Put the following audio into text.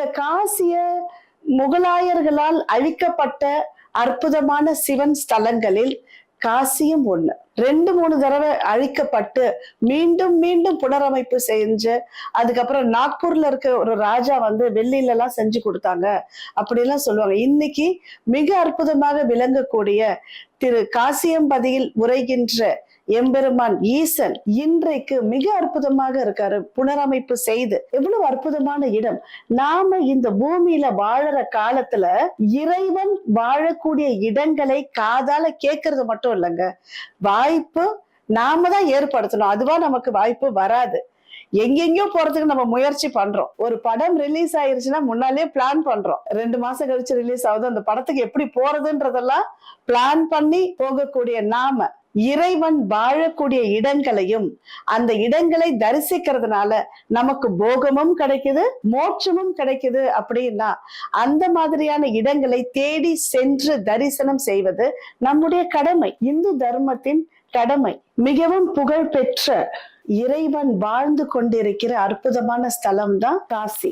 இந்த காசிய முகலாயர்களால் அழிக்கப்பட்ட அற்புதமான சிவன் ஸ்தலங்களில் காசியும் ஒண்ணு. ரெண்டு மூணு தடவை அழிக்கப்பட்டு மீண்டும் மீண்டும் புனரமைப்பு செஞ்சு அதுக்கப்புறம் நாக்பூர்ல இருக்க ஒரு ராஜா வந்து வெள்ளில எல்லாம் செஞ்சு கொடுத்தாங்க. அப்படிலாம் சொல்லுவாங்க. இன்னைக்கு மிக அற்புதமாக விளங்கக்கூடிய திரு காசியம்பதியில் உரைகின்ற எம்பெருமான் ஈசன் இன்றைக்கு மிக அற்புதமாக இருக்காரு. புனரமைப்பு செய்து எவ்வளவு அற்புதமான இடம். நாம இந்த பூமியில வாழற காலத்துல இறைவன் வாழக்கூடிய இடங்களை காதால கேட்கறது மட்டும் இல்லைங்க. வாய்ப்பு நாம தான் ஏற்படுத்தணும். அதுவா நமக்கு வாய்ப்பு வராது. எங்கெங்கயோ போறதுக்கு நம்ம முயற்சி பண்றோம். ஒரு படம் ரிலீஸ் ஆயிருச்சுன்னா முன்னாலே பிளான் பண்றோம். ரெண்டு மாசம் கழிச்சு ரிலீஸ் ஆகுது. அந்த படத்துக்கு எப்படி போறதுன்றதெல்லாம் பிளான் பண்ணி போகக்கூடிய நாம இறைவன் வாழக்கூடிய இடங்களையும் அந்த இடங்களை தரிசிக்கிறதுனால நமக்கு போகமும் கிடைக்குது மோட்சமும் கிடைக்குது அப்படின்னா அந்த மாதிரியான இடங்களை தேடி சென்று தரிசனம் செய்வது நம்முடைய கடமை. இந்து தர்மத்தின் கடமை. மிகவும் புகழ் பெற்ற இறைவன் வாழ்ந்து கொண்டிருக்கிற அற்புதமான ஸ்தலம் தான் காசி.